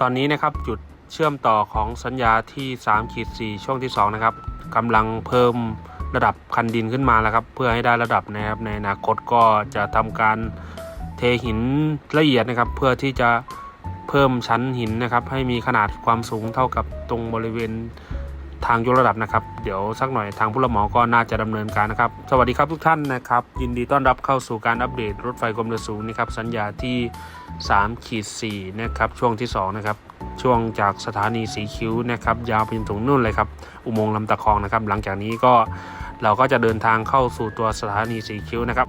ตอนนี้นะครับจุดเชื่อมต่อของสัญญาที่3ขีด4ช่วงที่2นะครับกำลังเพิ่มระดับคันดินขึ้นมาแล้วครับ เพื่อให้ได้ระดับนะครับในอนาคตก็จะทำการเทหินละเอียดนะครับ เพื่อที่จะเพิ่มชั้นหินนะครับ ให้มีขนาดความสูงเท่ากับตรงบริเวณ ทางยกระดับนะครับ เดี๋ยวสักหน่อยทางผู้รับเหมาก็น่าจะดำเนินการนะครับ สวัสดีครับทุกท่านนะครับ ยินดีต้อนรับเข้าสู่การอัปเดตรถไฟความเร็วสูงนะครับสัญญาที่3ขีด4นะครับช่วงที่2นะครับช่วงจากสถานีสีคิ้วนะครับยาวไปจนถึงนู่นเลยครับอุโมงค์ลำตะคองนะครับ หลังจากนี้ก็เราก็จะเดินทางเข้าสู่ตัวสถานีสีคิ้วนะครับ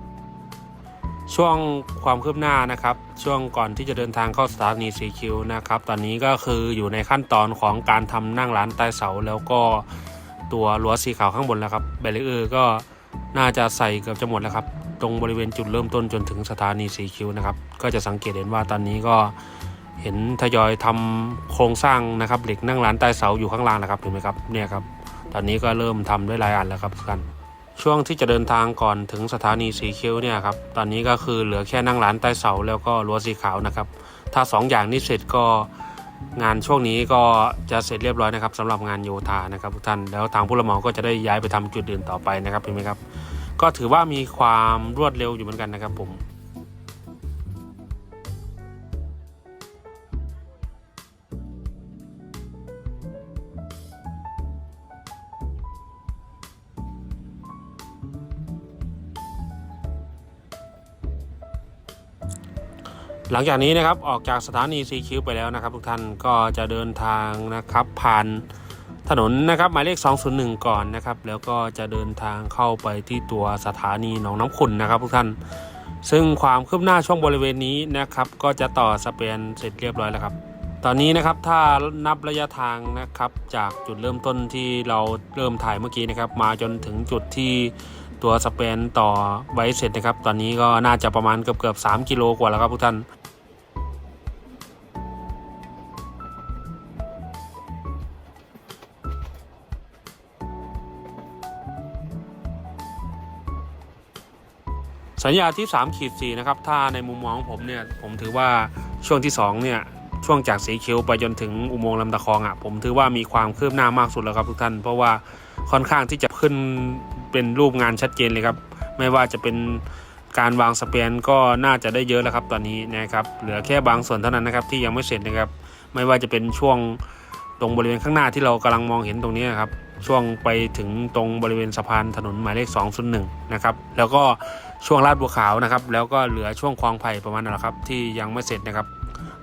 ช่วงความคืบหน้านะครับ ช่วงก่อนที่จะเดินทางเข้าสถานีสีคิวนะครับ ตอนนี้ก็คืออยู่ในขั้นตอนของการทำนั่งร้านใต้เสาแล้วก็ตัวรั้วสีขาวข้างบนแล้วครับแบรเออร์ก็น่าจะใส่เกือบจะหมดแล้วครับ ตรงบริเวณจุดเริ่มต้นจนถึงสถานีสีคิวนะครับ ก็จะสังเกตเห็นว่าตอนนี้ก็เห็นทยอยทำโครงสร้างนะครับเหล็กนั่งร้านใต้เสาอยู่ข้างล่างนะครับเห็นไหมครับเนี่ยครับตอนนี้ก็เริ่มทำด้วยลายอันแล้วครับกท่าน ช่วงที่จะเดินทางก่อนถึงสถานีสีคิ้วเนี่ยครับตอนนี้ก็คือเหลือแค่นั่งร้านใต้เสาแล้วก็รั้วสีขาวนะครับ ถ้า 2ออย่างนี้เสร็จก็งานช่วงนี้ก็จะเสร็จเรียบร้อยนะครับสำหรับงานโยธานะครับทุกท่านแล้วทางผู้รับเหมาก็จะได้ย้ายไปทำจุดอื่นต่อไปนะครับเห็นไหมครับ ก็ถือว่ามีความรวดเร็วอยู่เหมือนกันนะครับผม หลังจากนี้นะครับออกจากสถานีซีคิวไปแล้วนะครับ ทุกท่านก็จะเดินทางนะครับผ่านถนนนะครับหมายเลข 201 ก่อนนะครับ แล้วก็จะเดินทางเข้าไปที่ตัวสถานีหนองน้ำขุนนะครับ ทุกท่าน ซึ่งความคืบหน้าช่วงบริเวณนี้นะครับ ก็จะต่อสเปนเสร็จเรียบร้อยแล้วครับ ตอนนี้นะครับถ้านับระยะทางนะครับจากจุดเริ่มต้นที่เราเริ่มถ่ายเมื่อกี้นะครับ มาจนถึงจุดที่ตัวสเปนต่อไว้เสร็จนะครับ ตอนนี้ก็น่าจะประมาณเกือบเกือบๆ3กิโลกว่าแล้วครับทุกท่าน สัญญาที่3ขีด4นะครับถ้าในมุมมองของผมเนี่ยผมถือว่าช่วงที่2เนี่ยช่วงจากสีคิ้วไปจนถึงอุโมงค์ลำตะคองอะ่ะผมถือว่ามีความคืบหน้ามากสุดแล้วครับทุกท่าน เพราะว่าค่อนข้างที่จะขึ้นเป็นรูปงานชัดเจนเลยครับ ไม่ว่าจะเป็นการวางสเปนก็น่าจะได้เยอะแล้วครับตอนนี้นะครับเหลือแค่บางส่วนเท่านั้นนะครับที่ยังไม่เสร็จนะครับ ไม่ว่าจะเป็นช่วงตรงบริเวณข้างหน้าที่เรากำลังมองเห็นตรงนี้นะครับช่วงไปถึงตรงบริเวณสะพานถนนหมายเลข201นะครับแล้วก็ ช่วงลาดบัวขาวนะครับ แล้วก็เหลือช่วงคลองไผ่ประมาณนั้นแหละครับ ที่ยังไม่เสร็จนะครับ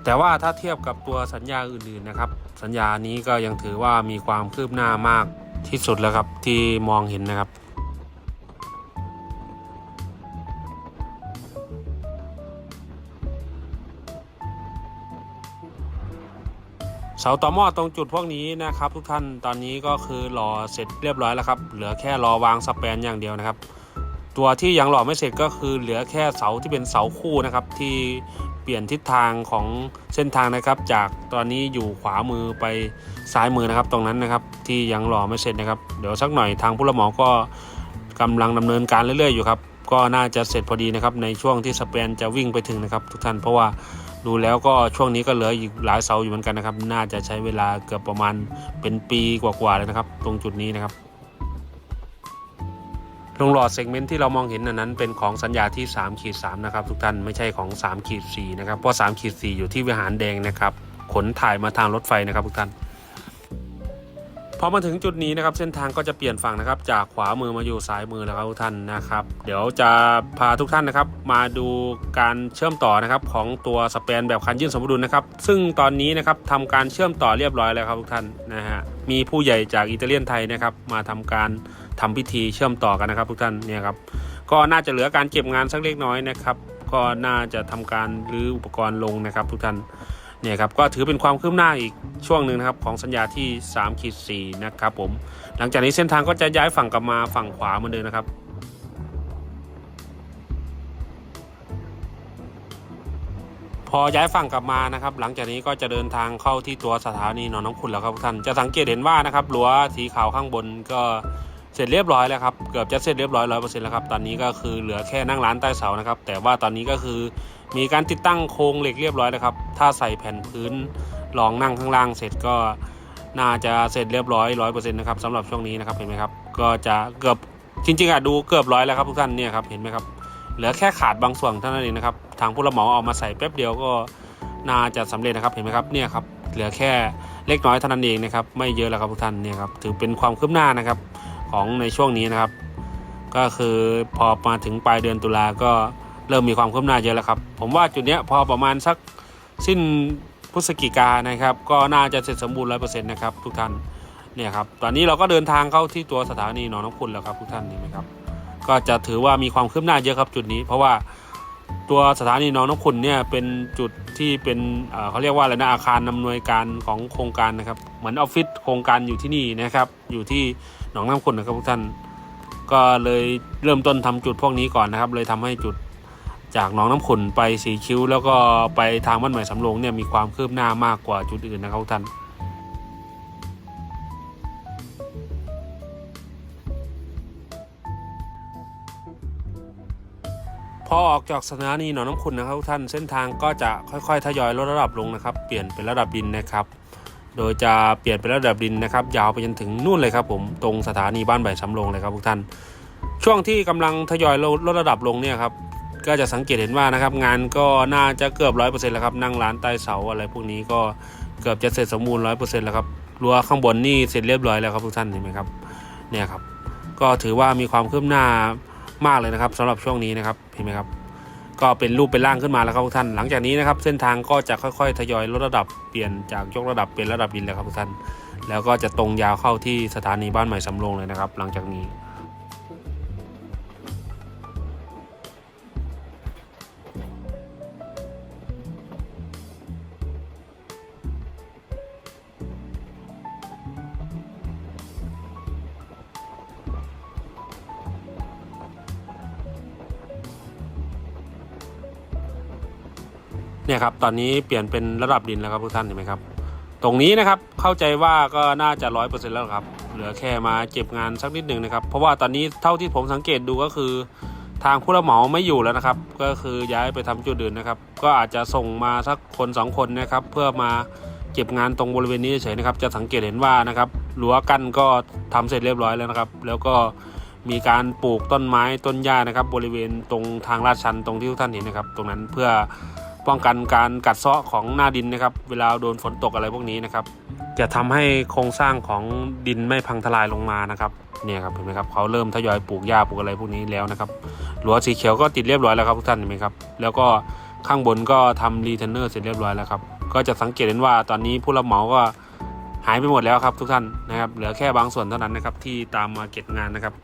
แต่ว่าถ้าเทียบกับตัวสัญญาอื่นๆนะครับ สัญญานี้ก็ยังถือว่ามีความคืบหน้ามากที่สุดแล้วครับที่มองเห็นนะครับเสาต่อหม้อตรงจุดพวกนี้นะครับ ทุกท่านตอนนี้ก็คือรอเสร็จเรียบร้อยแล้วครับ เหลือแค่รอวางสแปนอย่างเดียวนะครับ ตัวที่ยังหล่อไม่เสร็จก็คือเหลือแค่เสาที่เป็นเสาคู่นะครับ ที่เปลี่ยนทิศทางของเส้นทางนะครับ จากตอนนี้อยู่ขวามือไปซ้ายมือนะครับ ตรงนั้นนะครับที่ยังหล่อไม่เสร็จนะครับ เดี๋ยวสักหน่อยทางผู้รับเหมาก็กำลังดำเนินการเรื่อยๆอยู่ครับก็น่าจะเสร็จพอดีนะครับในช่วงที่สแปนจะวิ่งไปถึงนะครับ ทุกท่านเพราะว่าดูแล้วก็ช่วงนี้ก็เหลืออีกหลายเสาอยู่เหมือนกันนะครับ น่าจะใช้เวลาเกือบประมาณเป็นปีกว่าๆเลยนะครับ ตรงจุดนี้นะครับ ลงหลอดเซกเมนต์ที่เรามองเห็นอันนั้นเป็นของสัญญาที่3ขีด3นะครับทุกท่านไม่ใช่ของ3ขีด4นะครับเพราะ3ขีด4อยู่ที่วิหารแดงนะครับขนถ่ายมาทางรถไฟนะครับทุกท่านพอมาถึงจุดนี้นะครับเส้นทางก็จะเปลี่ยนฝั่งนะครับ จากขวามือมาอยู่ซ้ายมือแล้วครับทุกท่านนะครับ เดี๋ยวจะพาทุกท่านนะครับ มาดูการเชื่อมต่อนะครับของตัวสเปนแบบคันยื่นสมดุลนะครับ ซึ่งตอนนี้นะครับทำการเชื่อมต่อเรียบร้อยแล้วครับทุกท่านนะฮะมีผู้ใหญ่จากอิตาเลียนไทยนะครับ มาทำการ ทำพิธีเชื่อมต่อกันนะครับ ทุกท่านเนี่ยครับก็น่าจะเหลือการเก็บงานสักเล็กน้อยนะครับ ก็น่าจะทำการรื้ออุปกรณ์ลงนะครับ ทุกท่านเนี่ยครับก็ถือเป็นความคืบหน้าอีกช่วงหนึ่งนะครับของสัญญาที่3ขีด4นะครับผมหลังจากนี้เส้นทางก็จะย้ายฝั่งกลับมาฝั่งขวาเหมือนเดิมนะครับพอย้ายฝั่งกลับมานะครับ หลังจากนี้ก็จะเดินทางเข้าที่ตัวสถานีหนองน้ำขุนแล้วครับทุกท่านจะสังเกตเห็นว่านะครับรั้วสีขาวข้างบนก็ เสร็จเรียบร้อยแล้วครับเกือบจะเสร็จเรียบร้อยร้อยเปอร์เซ็นต์แล้วครับตอนนี้ก็คือเหลือแค่นั่งร้านใต้เสานะครับ แต่ว่าตอนนี้ก็คือมีการติดตั้งโครงเหล็กเรียบร้อยแล้วครับ ถ้าใส่แผ่นพื้นรองนั่งข้างล่างเสร็จก็น่าจะเสร็จเรียบร้อยร้อยเปอร์เซ็นต์นะครับสำหรับช่วงนี้นะครับเห็นไหมครับ ก็จะเกือบจริงๆอะดูเกือบร้อยแล้วครับทุกท่านเนี่ยครับเห็นไหมครับเหลือแค่ขาดบางส่วนเท่านั้นเองนะครับทางผู้รับเหมาเอามาใส่แป๊บเดียวก็น่าจะสำเร็จนะครับเห็นไหมครับเนี่ยครับเหลือแค่เล็กน้อยเท่านั้นเองนะครับไม่เยอะแล้วครับทุกท่านเนี่ยครับถือเป็นความคืบหน้านะครับ ของในช่วงนี้นะครับ ก็คือพอมาถึงปลายเดือนตุลาก็เริ่มมีความคืบหน้าเยอะแล้วครับ ผมว่าจุดเนี้ยพอประมาณสักสิ้นพฤศจิกานะครับ ก็น่าจะเสร็จสมบูรณ์ร้อยเปอร์เซ็นต์นะครับทุกท่านเนี่ยครับตอนนี้เราก็เดินทางเข้าที่ตัวสถานีหนองน้ำขุนแล้วครับทุกท่านเห็นไหมครับก็จะถือว่ามีความคืบหน้าเยอะครับจุดนี้ เพราะว่าตัวสถานีหนองน้ำขุนเนี่ยเป็นจุดที่เป็นเเขาเรียกว่าอะไรนะอาคารอำนวยการของโครงการนะครับเหมือนออฟฟิศโครงการอยู่ที่นี่นะครับอยู่ที่ หนองน้ำขุนนะครับทุกท่าน ก็เลยเริ่มต้นทำจุดพวกนี้ก่อนนะครับ เลยทำให้จุดจากหนองน้ำขุนไปสีคิ้ว แล้วก็ไปทางบ้านใหม่สำโรงเนี่ยมีความคืบหน้ามากกว่าจุดอื่นนะครับทุกท่านพอออกจากสถานีหนองน้ำขุนนะครับทุกท่านเส้นทางก็จะค่อยๆทยอยลดระดับลงนะครับ เปลี่ยนเป็นระดับดินนะครับ โดยจะเปลี่ยนเป็นระดับดินนะครับ ยาวไปจนถึงนู่นเลยครับผมตรงสถานีบ้านใบสำโรงเลยครับทุกท่าน ช่วงที่กำลังทยอยลดระดับลงเนี่ยครับก็จะสังเกตเห็นว่านะครับงานก็น่าจะเกือบร้อยเปอร์เซ็นต์แล้วครับนั่งร้านใต้เสาอะไรพวกนี้ก็เกือบจะเสร็จสมบูรณ์ร้อยเปอร์เซ็นต์แล้วครับรั้วข้างบนนี่เสร็จเรียบร้อยแล้วครับทุกท่านเห็นไหมครับเนี่ยครับก็ถือว่ามีความคืบหน้ามากเลยนะครับสำหรับช่วงนี้นะครับเห็นไหมครับ ก็เป็นรูปเป็นร่างขึ้นมาแล้วครับทุกท่าน หลังจากนี้นะครับเส้นทางก็จะค่อยๆ ทยอยลดระดับเปลี่ยนจากยกระดับเป็นระดับดินแล้วครับทุกท่าน แล้วก็จะตรงยาวเข้าที่สถานีบ้านใหม่สำโรงเลยนะครับ หลังจากนี้ เนี่ยครับตอนนี้เปลี่ยนเป็นระดับดินแล้วครับทุกท่านเห็นไหมครับ ตรงนี้นะครับเข้าใจว่าก็น่าจะร้อยเปอร์เซ็นต์แล้วครับ เหลือแค่มาเก็บงานสักนิดหนึ่งนะครับ เพราะว่าตอนนี้เท่าที่ผมสังเกตดูก็คือทางผู้รับเหมาไม่อยู่แล้วนะครับ ก็คือย้ายไปทำจุดอื่นนะครับ ก็อาจจะส่งมาสักคนสองคนนะครับ เพื่อมาเก็บงานตรงบริเวณนี้เฉยนะครับ จะสังเกตเห็นว่านะครับรั้วกั้นก็ทำเสร็จเรียบร้อยแล้วนะครับ แล้วก็มีการปลูกต้นไม้ต้นหญ้านะครับ บริเวณตรงทางลาดชันตรงที่ทุกท่านเห็นนะครับ ตรงนั้นเพื่อ ป้องกันการกัดเซาะของหน้าดินนะครับ เวลาโดนฝนตกอะไรพวกนี้นะครับ จะทำให้โครงสร้างของดินไม่พังทลายลงมานะครับเนี่ยครับเห็นไหมครับเขาเริ่มทยอยปลูกหญ้าปลูกอะไรพวกนี้แล้วนะครับรั้วสีเขียวก็ติดเรียบร้อยแล้วครับทุกท่านเห็นไหมครับแล้วก็ข้างบนก็ทำรีเทนเนอร์เสร็จเรียบร้อยแล้วครับก็จะสังเกตเห็นว่าตอนนี้ผู้รับเหมาก็หายไปหมดแล้วครับทุกท่านนะครับเหลือแค่บางส่วนเท่านั้นนะครับที่ตามมาเก็บงานนะครับ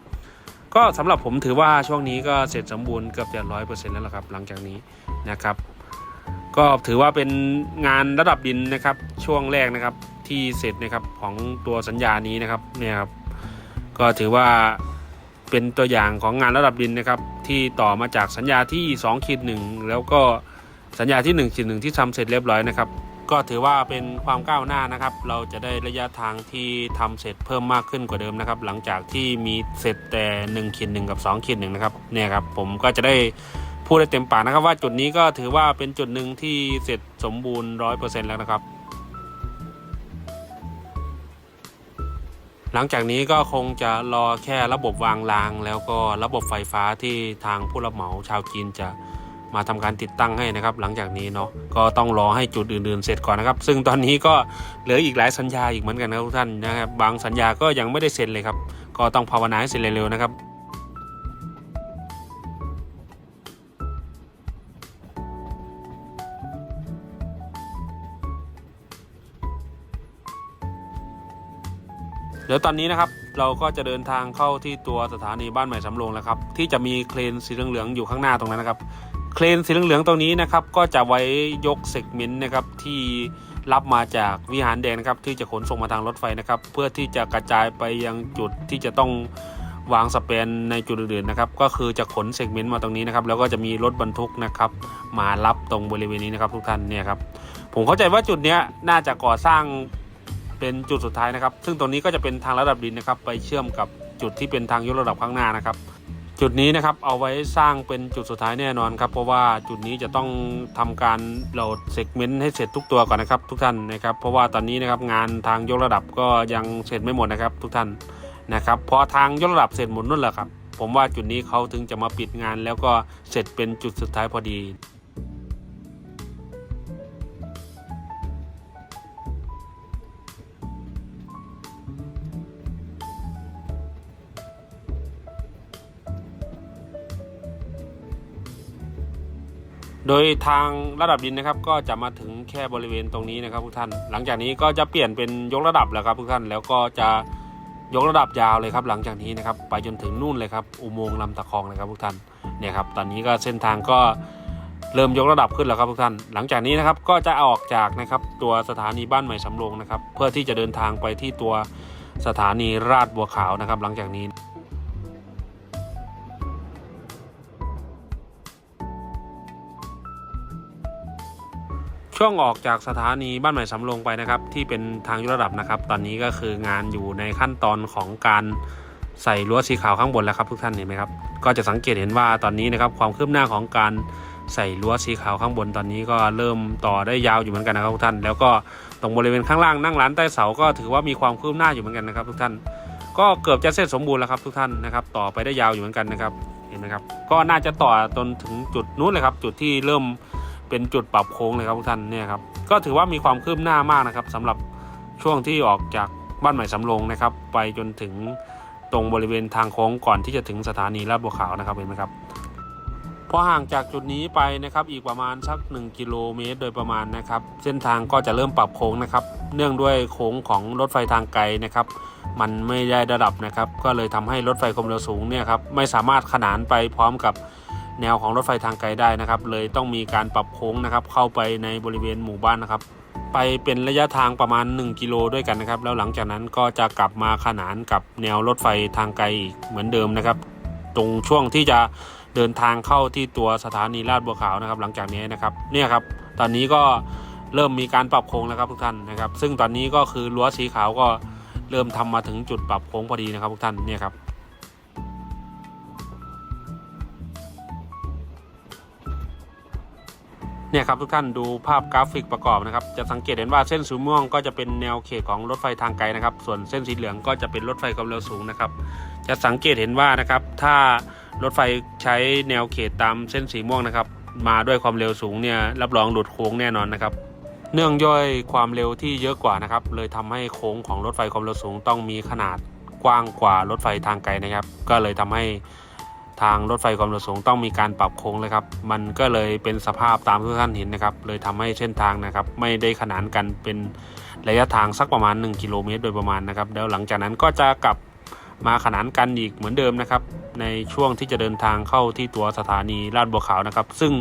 ก็สำหรับผมถือว่าช่วงนี้ก็เสร็จสมบูรณ์เกือบจะร้อยเปอร์เซ็นต์แล้วละครับ หลังจากนี้นะครับ ก็ถือว่าเป็นงานระดับดินนะครับช่วงแรกนะครับที่เสร็จนะครับของตัวสัญญานี้นะครับเนี่ยครับก็ถือว่าเป็นตัวอย่างของงานระดับดินนะครับที่ต่อมาจากสัญญาที่2ขีดหนึ่งแล้วก็สัญญาที่1ขีดหนึ่งที่ทำเสร็จเรียบร้อยนะครับ ก็ถือว่าเป็นความก้าวหน้านะครับ เราจะได้ระยะทางที่ทำเสร็จเพิ่มมากขึ้นกว่าเดิมนะครับ หลังจากที่มีเสร็จแต่1ขีดหนึ่งกับ2ขีดหนึ่งนะครับเนี่ยครับผมก็จะได้ พูดได้เต็มปากนะครับว่าจุดนี้ก็ถือว่าเป็นจุดหนึ่งที่เสร็จสมบูรณ์ร้อยเปอร์เซ็นต์แล้วนะครับ หลังจากนี้ก็คงจะรอแค่ระบบวางราง แล้วก็ระบบไฟฟ้าที่ทางผู้รับเหมาชาวจีนจะมาทำการติดตั้งให้นะครับ หลังจากนี้เนาะก็ต้องรอให้จุดอื่นๆ เสร็จก่อนนะครับ ซึ่งตอนนี้ก็เหลืออีกหลายสัญญาอีกเหมือนกันนะทุกท่านนะครับ บางสัญญาก็ยังไม่ได้เซ็นเลยครับ ก็ต้องภาวนาให้เสร็จเร็วๆนะครับ ดี๋ยวตอนนี้นะครับเราก็จะเดินทางเข้าที่ตัวสถานีบ้านใหม่สำโรงแล้วครับ ที่จะมีเครนสีเหลืองๆอยู่ข้างหน้าตรงนั้นนะครับ เครนสีเหลืองๆตรงนี้นะครับ ก็จะไว้ยกเซกเมนต์นะครับที่รับมาจากวิหารแดงนะครับ ที่จะขนส่งมาทางรถไฟนะครับ เพื่อที่จะกระจายไปยังจุดที่จะต้องวางสเปนในจุดอื่นๆนะครับ ก็คือจะขนเซกเมนต์มาตรงนี้นะครับ แล้วก็จะมีรถบรรทุกนะครับ มารับตรงบริเวณนี้นะครับทุกท่านเนี่ยครับผมเข้าใจว่าจุดนี้น่าจะก่อสร้าง เป็นจุดสุดท้ายนะครับ ซึ่งตรงนี้ก็จะเป็นทางระดับดินนะครับ ไปเชื่อมกับจุดที่เป็นทางยกระดับข้างหน้านะครับ จุดนี้นะครับเอาไว้สร้างเป็นจุดสุดท้ายแน่นอนครับ เพราะว่าจุดนี้จะต้องทำการโหลดเซกเมนต์ให้เสร็จทุกตัวก่อนนะครับ ทุกท่านนะครับ เพราะว่าตอนนี้นะครับงานทางยกระดับก็ยังเสร็จไม่หมดนะครับ ทุกท่านนะครับพอทางยกระดับเสร็จหมดนู่นแหละครับผมว่าจุดนี้เขาถึงจะมาปิดงานแล้วก็เสร็จเป็นจุดสุดท้ายพอดี โดยทางระดับดินนะครับ ก็จะมาถึงแค่บริเวณตรงนี้นะครับทุกท่าน หลังจากนี้ก็จะเปลี่ยนเป็นยกระดับแล้วครับทุกท่าน แล้วก็จะยกระดับยาวเลยครับหลังจากนี้นะครับไปจนถึงนู่นเลยครับอุโมงค์ลำตะคองเลยครับทุกท่านเนี่ยครับตอนนี้ก็เส้นทางก็เริ่มยกระดับขึ้นแล้วครับทุกท่าน หลังจากนี้นะครับก็จะออกจากนะครับตัวสถานีบ้านใหม่สำโรงนะครับเพื่อที่จะเดินทางไปที่ตัวสถานีราชบัวขาวนะครับ หลังจากนี้ ช่วงออกจากสถานีบ้านใหม่สำโรงไปนะครับ ที่เป็นทางยกระดับนะครับ ตอนนี้ก็คืองานอยู่ในขั้นตอนของการใส่รั้วสีขาวข้างบนแล้วครับทุกท่านเห็นไหมครับก็จะสังเกตเห็นว่าตอนนี้นะครับความคืบหน้าของการใส่รั้วสีขาวข้างบนตอนนี้ก็เริ่มต่อได้ยาวอยู่เหมือนกันนะครับทุกท่าน แล้วก็ตรงบริเวณข้างล่างนั่งร้านใต้เสาก็ถือว่ามีความคืบหน้าอยู่เหมือนกันนะครับทุกท่าน ก็เกือบจะเสร็จสมบูรณ์แล้วครับทุกท่านนะครับต่อไปได้ยาวอยู่เหมือนกันนะครับเห็นไหมครับก็น่าจะต่อจนถึงจุดนู้นเลยครับจุดที่เริ่ม เป็นจุดปรับโค้งเลยครับทุกท่านเนี่ยครับก็ถือว่ามีความคืบหน้ามากนะครับสำหรับช่วงที่ออกจากบ้านใหม่สำโรงนะครับ ไปจนถึงตรงบริเวณทางโค้งก่อนที่จะถึงสถานีลาดบัวขาวนะครับเห็นไหมครับพอห่างจากจุดนี้ไปนะครับอีกประมาณสัก 1 กิโลเมตรโดยประมาณนะครับ เส้นทางก็จะเริ่มปรับโค้งนะครับ เนื่องด้วยโค้งของรถไฟทางไกลนะครับ มันไม่ได้ระดับนะครับ ก็เลยทำให้รถไฟความเร็วสูงเนี่ยครับไม่สามารถขนานไปพร้อมกับ แนวของรถไฟทางไกลได้นะครับ เลยต้องมีการปรับโค้งนะครับ เข้าไปในบริเวณหมู่บ้านนะครับ ไปเป็นระยะทางประมาณ 1 กิโลด้วยกันนะครับ แล้วหลังจากนั้นก็จะกลับมาขนานกับแนวรถไฟทางไกลอีกเหมือนเดิมนะครับ ตรงช่วงที่จะเดินทางเข้าที่ตัวสถานีลาดบัวขาวนะครับ หลังจากนี้นะครับเนี่ยครับ ตอนนี้ก็เริ่มมีการปรับโค้งแล้วครับทุกท่านนะครับ ซึ่งตอนนี้ก็คือรั้วสีขาวก็เริ่มทำมาถึงจุดปรับโค้งพอดีนะครับทุกท่านเนี่ยครับ เนี่ยครับทุกท่านดูภาพกราฟิกประกอบนะครับจะสังเกตเห็นว่าเส้นสีม่วงก็จะเป็นแนวเขตของรถไฟทางไกลนะครับส่วนเส้นสีเหลืองก็จะเป็นรถไฟความเร็วสูงนะครับจะสังเกตเห็นว่านะครับถ้ารถไฟใช้แนวเขตตามเส้นสีม่วงนะครับมาด้วยความเร็วสูงเนี่ยรับรองหลุดโค้งแน่นอนนะครับเนื่องย่อยความเร็วที่เยอะกว่านะครับเลยทำให้โค้งของรถไฟความเร็วสูงต้องมีขนาดกว้างกว่ารถไฟทางไกลนะครับ ก็เลยทำให้ ทางรถไฟความเร็วสูงต้องมีการปรับโค้งเลยครับ มันก็เลยเป็นสภาพตามที่ท่านเห็นนะครับ เลยทำให้เส้นทางนะครับ ไม่ได้ขนานกันเป็นระยะทางสักประมาณ 1 กิโลเมตรโดยประมาณนะครับ แล้วหลังจากนั้นก็จะกลับมาขนานกันอีกเหมือนเดิมนะครับ ในช่วงที่จะเดินทางเข้าที่ตัวสถานีลาดบัวขาวนะครับ ซึ่ง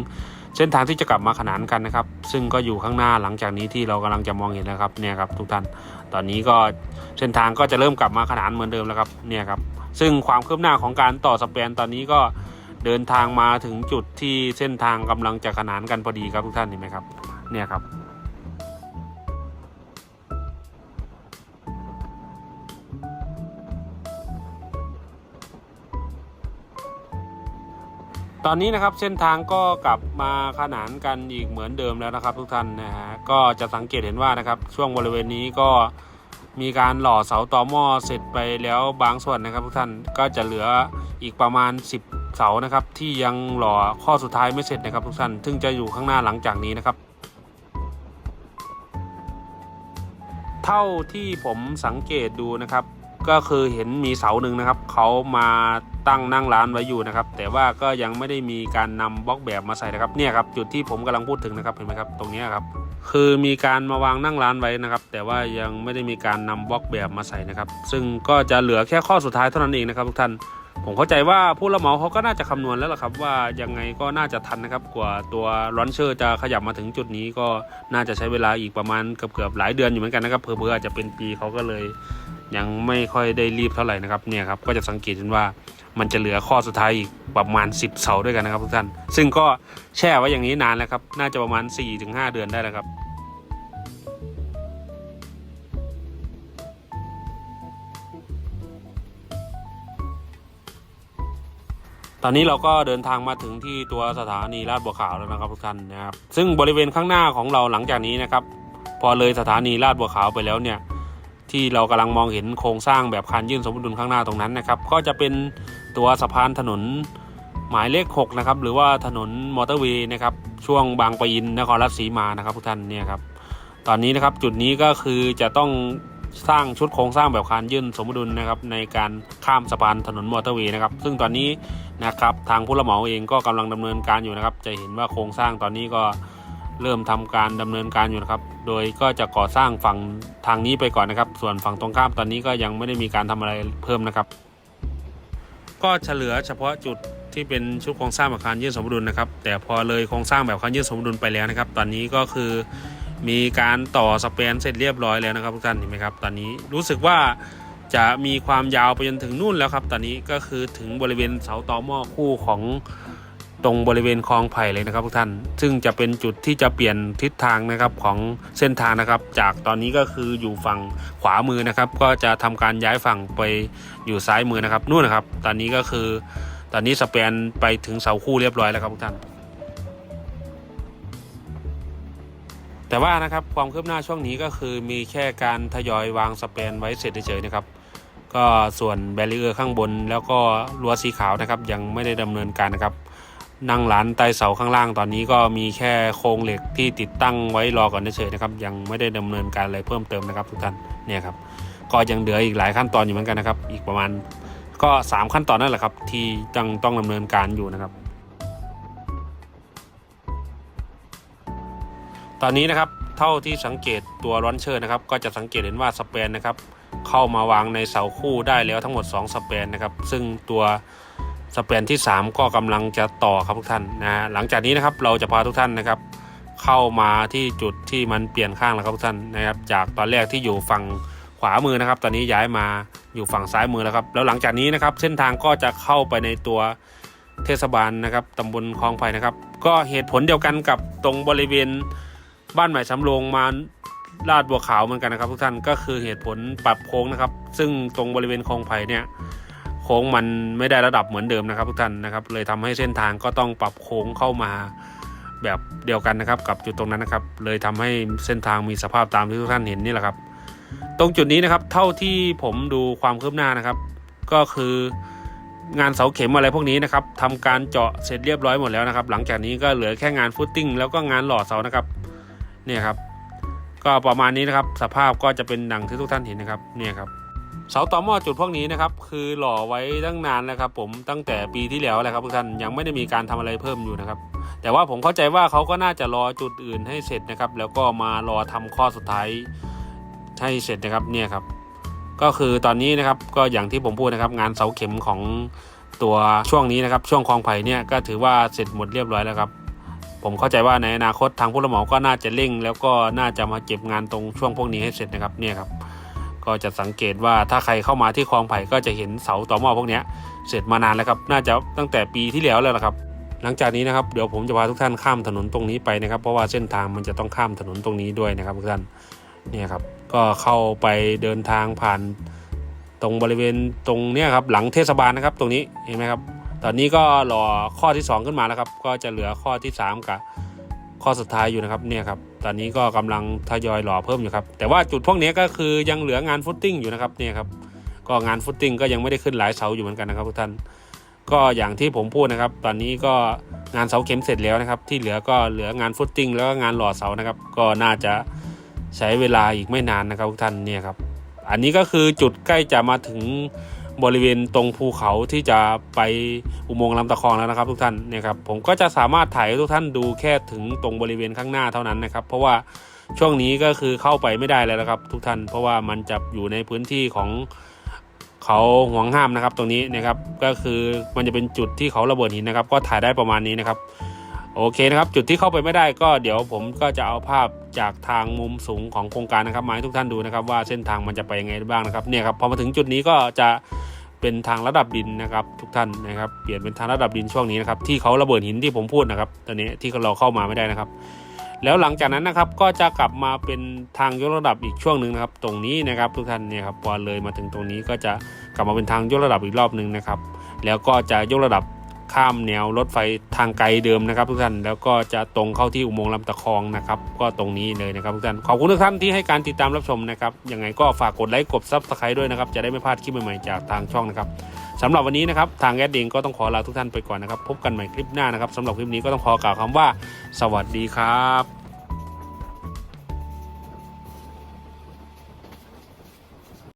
เส้นทางที่จะกลับมาขนานกันนะครับ ซึ่งก็อยู่ข้างหน้าหลังจากนี้ที่เรากำลังจะมองเห็นนะครับเนี่ยครับทุกท่าน ตอนนี้ก็เส้นทางก็จะเริ่มกลับมาขนานเหมือนเดิมแล้วครับเนี่ยครับซึ่งความคืบหน้าของการต่อสเปนตอนนี้ก็เดินทางมาถึงจุดที่เส้นทางกำลังจะขนานกันพอดีครับทุกท่านเห็นไหมครับเนี่ยครับ ตอนนี้นะครับเส้นทางก็กลับมาขนานกันอีกเหมือนเดิมแล้วนะครับ ทุกท่านนะฮะก็จะสังเกตเห็นว่านะครับช่วงบริเวณนี้ก็มีการหล่อเสาต่อหม้อเสร็จไปแล้วบางส่วนนะครับ ทุกท่านก็จะเหลืออีกประมาณ 10 เสานะครับที่ยังหล่อข้อสุดท้ายไม่เสร็จนะครับ ทุกท่านซึ่งจะอยู่ข้างหน้าหลังจากนี้นะครับ เท่าที่ผมสังเกตดูนะครับ ก็คือเห็นมีเสาหนึ่งนะครับเขามา ตั้งนั่งร้านไว้อยู่นะครับ แต่ว่าก็ยังไม่ได้มีการนำบล็อกแบบมาใส่นะครับเนี่ยครับจุดที่ผมกำลังพูดถึงนะครับเห็นไหมครับตรงนี้ครับคือมีการมาวางนั่งร้านไว้นะครับ แต่ว่ายังไม่ได้มีการนำบล็อกแบบมาใส่นะครับ ซึ่งก็จะเหลือแค่ข้อสุดท้ายเท่านั้นเองนะครับทุกท่านผมเข้าใจว่าผู้รับเหมาเขาก็น่าจะคำนวณแล้วล่ะครับ ว่ายังไงก็น่าจะทันนะครับ กว่าตัวลอนเชอร์จะขยับมาถึงจุดนี้ก็น่าจะใช้เวลาอีกประมาณเกือบๆหลายเดือนอยู่เหมือนกันนะครับเผื่อๆอาจจะเป็นปีเขาก็เลย ยังไม่ค่อยได้รีบเท่าไหร่นะครับเนี่ยครับก็จะสังเกตเห็นว่า มันจะเหลือข้อสุดท้ายอีกประมาณ 10 เสาด้วยกันนะครับทุกท่าน ซึ่งก็แช่ไว้อย่างนี้นานแล้วครับ น่าจะประมาณ 4-5 เดือนได้แล้วครับตอนนี้เราก็เดินทางมาถึงที่ตัวสถานีลาดบัวขาวแล้วนะครับทุกท่านนะครับซึ่งบริเวณข้างหน้าของเราหลังจากนี้นะครับพอเลยสถานีลาดบัวขาวไปแล้วเนี่ยที่เรากำลังมองเห็นโครงสร้างแบบคันยื่นสมดุลข้างหน้าตรงนั้นนะครับก็จะเป็น ตัวสะพานถนนหมายเลข 6 นะครับ หรือว่าถนนมอเตอร์เวย์นะครับ ช่วงบางปะอินนครราชสีมานะครับทุกท่านเนี่ยครับ ตอนนี้นะครับจุดนี้ก็คือจะต้องสร้างชุดโครงสร้างแบบคานยื่นสมดุลนะครับในการข้ามสะพานถนนมอเตอร์เวย์นะครับ ซึ่งตอนนี้นะครับทางผู้รับเหมาเองก็กำลังดำเนินการอยู่นะครับ จะเห็นว่าโครงสร้างตอนนี้ก็เริ่มทำการดำเนินการอยู่นะครับ โดยก็จะก่อสร้างฝั่งทางนี้ไปก่อนนะครับ ส่วนฝั่งตรงข้ามตอนนี้ก็ยังไม่ได้มีการทำอะไรเพิ่มนะครับ ก็เฉลือเฉพาะจุดที่เป็นชุดโครงสร้างแบบคานยื่นสมดุลนะครับ แต่พอเลยโครงสร้างแบบคานยื่นสมดุลไปแล้วนะครับ ตอนนี้ก็คือมีการต่อสเปนเสร็จเรียบร้อยแล้วนะครับทุกท่านเห็นไหมครับ ตอนนี้รู้สึกว่าจะมีความยาวไปจนถึงนู่นแล้วครับ ตอนนี้ก็คือถึงบริเวณเสาต่อหม้อคู่ของ ตรงบริเวณคลองไผ่เลยนะครับทุกท่าน ซึ่งจะเป็นจุดที่จะเปลี่ยนทิศทางนะครับของเส้นทางนะครับ จากตอนนี้ก็คืออยู่ฝั่งขวามือนะครับ ก็จะทำการย้ายฝั่งไปอยู่ซ้ายมือนะครับนู่นนะครับ ตอนนี้ก็คือ ตอนนี้สเปนไปถึงเสาคู่เรียบร้อยแล้วครับทุกท่าน แต่ว่านะครับความคืบหน้าช่วงนี้ก็คือมีแค่การทยอยวางสเปนไว้เสร็จเฉยๆนะครับก็ส่วนแบรีเออร์ข้างบนแล้วก็รั้วสีขาวนะครับยังไม่ได้ดำเนินการนะครับ นั่งร้านใต้เสาข้างล่างตอนนี้ก็มีแค่โครงเหล็กที่ติดตั้งไว้รอก่อนเฉยๆนะครับ ยังไม่ได้ดำเนินการอะไรเพิ่มเติมนะครับทุกท่านเนี่ยครับก็ยังเหลืออีกหลายขั้นตอนอยู่เหมือนกันนะครับ อีกประมาณก็ 3 ขั้นตอนนั่นแหละครับ ที่ต้องต้องดำเนินการอยู่นะครับ ตอนนี้นะครับเท่าที่สังเกตตัวรอนเชอร์นะครับ ก็จะสังเกตเห็นว่าสเปนนะครับเข้ามาวางในเสาคู่ได้แล้วทั้งหมด 2 สเปนนะครับ ซึ่งตัว สเปนที่ 3 ก็กำลังจะต่อครับทุกท่านนะฮะหลังจากนี้นะครับเราจะพาทุกท่านนะครับ เข้ามาที่จุดที่มันเปลี่ยนข้างแล้วครับทุกท่านนะครับ จากตอนแรกที่อยู่ฝั่งขวามือนะครับ ตอนนี้ย้ายมาอยู่ฝั่งซ้ายมือแล้วครับ แล้วหลังจากนี้นะครับ เส้นทางก็จะเข้าไปในตัวเทศบาลนะครับตำบลคลองไผ่นะครับ ก็เหตุผลเดียวกันกับตรงบริเวณบ้านใหม่สำโรงมาลาดบัวขาวเหมือนกันนะครับ ทุกท่านก็คือเหตุผลปรับโค้งนะครับ ซึ่งตรงบริเวณคลองไผ่เนี่ย โค้งมันไม่ได้ระดับเหมือนเดิมนะครับทุกท่านนะครับ เลยทำให้เส้นทางก็ต้องปรับโค้งเข้ามาแบบเดียวกันนะครับ กับจุดตรงนั้นนะครับ เลยทำให้เส้นทางมีสภาพตามที่ทุกท่านเห็นนี่แหละครับ ตรงจุดนี้นะครับเท่าที่ผมดูความคืบหน้านะครับ ก็คืองานเสาเข็มอะไรพวกนี้นะครับทำการเจาะเสร็จเรียบร้อยหมดแล้วนะครับ หลังจากนี้ก็เหลือแค่งานฟุตติ้งแล้วก็งานหล่อเสานะครับเนี่ยครับ ก็ประมาณนี้นะครับ สภาพก็จะเป็นดังที่ทุกท่านเห็นนะครับ เนี่ยครับ เสาต่อหม้อจุดพวกนี้นะครับคือหล่อไว้ตั้งนานแล้วครับผมตั้งแต่ปีที่แล้วแหละครับทุกท่านยังไม่ได้มีการทำอะไรเพิ่มอยู่นะครับ แต่ว่าผมเข้าใจว่าเขาก็น่าจะรอจุดอื่นให้เสร็จนะครับ แล้วก็มารอทำข้อสุดท้ายให้เสร็จนะครับเนี่ยครับ ก็คือตอนนี้นะครับก็อย่างที่ผมพูดนะครับ งานเสาเข็มของตัวช่วงนี้นะครับ ช่วงคลองไผ่เนี่ยก็ถือว่าเสร็จหมดเรียบร้อยแล้วครับ ผมเข้าใจว่าในอนาคตทางผู้รับเหมาก็น่าจะเร่ง แล้วก็น่าจะมาเก็บงานตรงช่วงพวกนี้ให้เสร็จนะครับเนี่ยครับ ก็จะสังเกตว่าถ้าใครเข้ามาที่คลองไผ่ก็จะเห็นเสาต่อหม้อพวกนี้เสร็จมานานแล้วครับ น่าจะตั้งแต่ปีที่แล้วแล้วละครับ หลังจากนี้นะครับเดี๋ยวผมจะพาทุกท่านข้ามถนนตรงนี้ไปนะครับ เพราะว่าเส้นทางมันจะต้องข้ามถนนตรงนี้ด้วยนะครับทุกท่านเนี่ยครับก็เข้าไปเดินทางผ่านตรงบริเวณตรงเนี้ยครับหลังเทศบาลนะครับตรงนี้เห็นไหมครับ ตอนนี้ก็รอข้อที่ 2 ขึ้นมาแล้วครับ ก็จะเหลือข้อที่ 3 กับ ข้อสุดท้ายอยู่นะครับเนี่ยครับตอนนี้ก็กำลังทยอยหล่อเพิ่มอยู่ครับแต่ว่าจุดพวกนี้ก็คือยังเหลืองานฟุตติ้งอยู่นะครับเนี่ยครับก็งานฟุตติ้งก็ยังไม่ได้ขึ้นหลายเสาอยู่เหมือนกันนะครับทุกท่านก็อย่างที่ผมพูดนะครับ ตอนนี้ก็งานเสาเข็มเสร็จแล้วนะครับ ที่เหลือก็เหลืองานฟุตติ้งแล้วก็งานหล่อเสานะครับ ก็น่าจะใช้เวลาอีกไม่นานนะครับทุกท่านเนี่ยครับอันนี้ก็คือจุดใกล้จะมาถึง บริเวณตรงภูเขาที่จะไปอุโมงค์ลำตะคองแล้วนะครับ ทุกท่านเนี่ยครับผมก็จะสามารถถ่ายให้ทุกท่านดูแค่ถึงตรงบริเวณข้างหน้าเท่านั้นนะครับ เพราะว่าช่วงนี้ก็คือเข้าไปไม่ได้แล้วนะครับ ทุกท่าน เพราะว่ามันจะอยู่ในพื้นที่ของเขาห่วงห้ามนะครับ ตรงนี้นะครับก็คือมันจะเป็นจุดที่เขาระเบิดหินนะครับ ก็ถ่ายได้ประมาณนี้นะครับ โอเคนะครับ จุดที่เข้าไปไม่ได้ก็เดี๋ยวผมก็จะเอาภาพจากทางมุมสูงของโครงการนะครับมาให้ทุกท่านดูนะครับ ว่าเส้นทางมันจะไปยังไงบ้างนะครับเนี่ยครับพอมาถึงจุดนี้ก็จะเป็นทางระดับดินนะครับทุกท่านนะครับเปลี่ยนเป็นทางระดับดินช่วงนี้นะครับที่เขาระเบิดหินที่ผมพูดนะครับตอนนี้ที่เราเข้ามาไม่ได้นะครับ แล้วหลังจากนั้นนะครับก็จะกลับมาเป็นทางยกระดับอีกช่วงหนึ่งนะครับ ตรงนี้นะครับทุกท่านเนี่ยครับพอเลยมาถึงตรงนี้ก็จะกลับมาเป็นทางยกระดับอีกรอบหนึ่งนะครับ แล้วก็จะยกระดับ ข้ามแนวรถไฟทางไกลเดิมนะครับ ทุกท่านแล้วก็จะตรงเข้าที่อุโมงค์ลำตะคองนะครับ ก็ตรงนี้เลยนะครับทุกท่านขอบคุณทุกท่านที่ให้การติดตามรับชมนะครับยังไงก็ฝากกดไลค์กดซับสไครต์ด้วยนะครับจะได้ไม่พลาดคลิปใหม่ๆจากทางช่องนะครับสำหรับวันนี้นะครับทางแอดเองก็ต้องขอลาทุกท่านไปก่อนนะครับพบกันใหม่คลิปหน้านะครับสำหรับคลิปนี้ก็ต้องขอกล่าวคำว่า สวัสดีครับ